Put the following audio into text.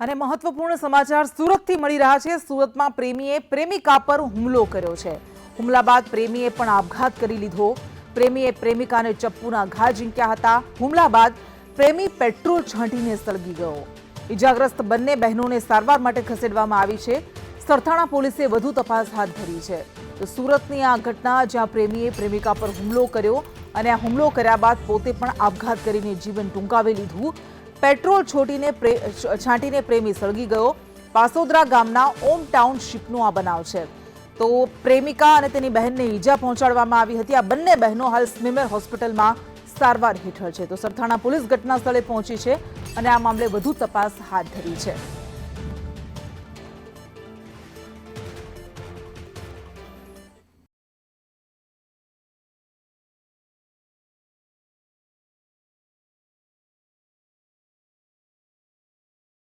અને મહત્વપૂર્ણ સમાચાર સુરતથી મળી રહ્યા છે. સુરતમાં પ્રેમીએ પ્રેમિકા પર હુમલો કર્યો છે. હુમલા બાદ પ્રેમીએ પણ આપઘાત કરી લીધો. પ્રેમીએ પ્રેમિકાને ચપ્પુના ઘા ઝીંક્યા હતા. હુમલા બાદ પ્રેમી પેટ્રોલ છાંટીને સળગી ગયો. ઇજાગ્રસ્ત બંને બહેનોને સારવાર માટે ખસેડવામાં આવી છે. સરથાણા પોલીસે વધુ તપાસ હાથ ધરી છે. તો સુરતની આ ઘટના જ્યાં પ્રેમીએ પ્રેમિકા પર હુમલો કર્યો અને આ હુમલો કર્યા બાદ પોતે પણ આપઘાત કરીને જીવન ટૂંકાવી લીધું. પેટ્રોલ છોટીને છાંટીને પ્રેમી સળગી ગયો. પાસોદરા ગામના ઓમ ટાઉનશીપનો આ બનાવ છે. તો પ્રેમિકા અને તેની બહેનને ઈજા પહોંચાડવામાં આવી હતી. આ બંને બહેનો હાલ સ્મીમેર હોસ્પિટલમાં સારવાર હેઠળ છે. તો સરથાણા પોલીસ ઘટના સ્થળે પહોંચી છે અને આ મામલે વધુ તપાસ હાથ ધરી છે.